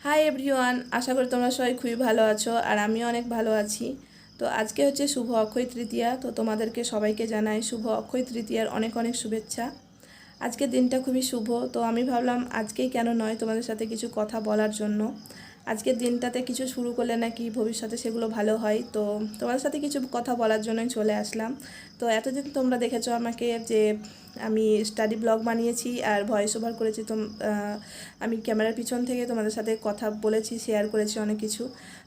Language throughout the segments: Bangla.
হাই এভরিওয়ান আশা করি তোমরা সবাই খুবই ভালো আছো আর আমিও অনেক ভালো আছি। তো আজকে হচ্ছে শুভ অক্ষয় তৃতীয়া, তো তোমাদেরকে সবাইকে জানাই শুভ অক্ষয় তৃতীয়ার অনেক অনেক শুভেচ্ছা। আজকে দিনটা খুবই শুভ, তো আমি ভাবলাম আজকেই কেন নয় তোমাদের সাথে কিছু কথা বলার জন্য। আজকের দিনটাতে কিছু শুরু করলে নাকি ভবিষ্যতে সেগুলো ভালো হয়। তো তোমাদের সাথে কিছু কথা বলার জন্যই চলে আসলাম। তো এতদিন তোমরা দেখেছ আমাকে যে আমি স্টাডি ব্লগ বানিয়েছি আর ভয়েস ওভার করেছি তো আমি ক্যামেরার পিছন থেকে তোমাদের সাথে কথা বলেছি, শেয়ার করেছি অনেক কিছু।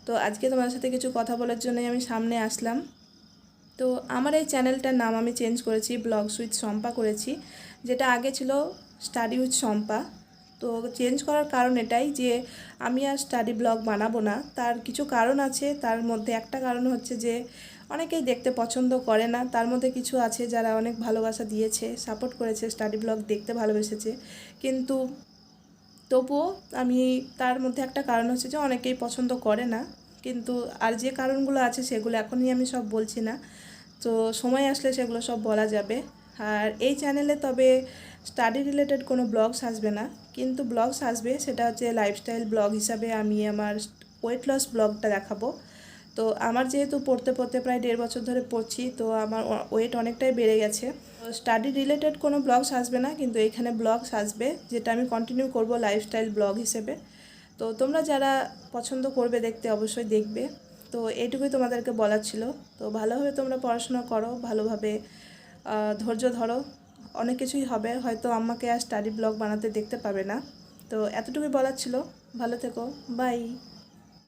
তো আজকে তোমাদের সাথে কিছু কথা বলার জন্যই আমি সামনে আসলাম। তো আমার এই চ্যানেলটার নাম আমি চেঞ্জ করেছি ব্লগস উইথ শম্পা করেছি, যেটা আগে ছিল স্টাডি উইথ শম্পা। তো চেঞ্জ করার কারণ এটাই যে, আমি আর স্টাডি ব্লগ বানাবো না। তার কিছু কারণ আছে, তার মধ্যে একটা কারণ হচ্ছে যে, অনেকেই দেখতে পছন্দ করে না। তার মধ্যে কিছু আছে যারা অনেক ভালোবাসা দিয়েছে সাপোর্ট করেছে স্টাডি ব্লগ দেখতে ভালোবেসেছে। কিন্তু তবুও আমি তার মধ্যে একটা কারণ হচ্ছে যে, অনেকেই পছন্দ করে না। কিন্তু আর যে কারণগুলো আছে, সেগুলো এখনই আমি সব বলছি না। তো সময় আসলে সেগুলো সব বলা যাবে। আর এই চ্যানেলে তবে স্টাডি রিলেটেড কোনো ব্লগস আসবে না। কিন্তু ব্লগস আসবে, সেটা হচ্ছে লাইফস্টাইল ব্লগ হিসাবে আমি আমার ওয়েট লস ব্লগটা দেখাবো। তো আমার যেহেতু পড়তে পড়তে প্রায় দেড় বছর ধরে পড়ছি, তো আমার ওয়েট অনেকটাই বেড়ে গেছে। তো স্টাডি রিলেটেড কোনো ব্লগস আসবে না, কিন্তু এখানে ব্লগস আসবে, যেটা আমি কন্টিনিউ করব লাইফস্টাইল ব্লগ হিসেবে। তো তোমরা যারা পছন্দ করবে দেখতে অবশ্যই দেখবে। তো এইটুকুই তোমাদেরকে বলার ছিল। তো ভালোভাবে তোমরা পড়াশোনা করো, ভালোভাবে ধৈর্য ধরো। অনেক কিছুই হবে, হয়তো আমাকে আর স্টাডি ব্লগ বানাতে দেখতে পাবে না। তো এতটুকুই বলার ছিল। ভালো থেকো। বাই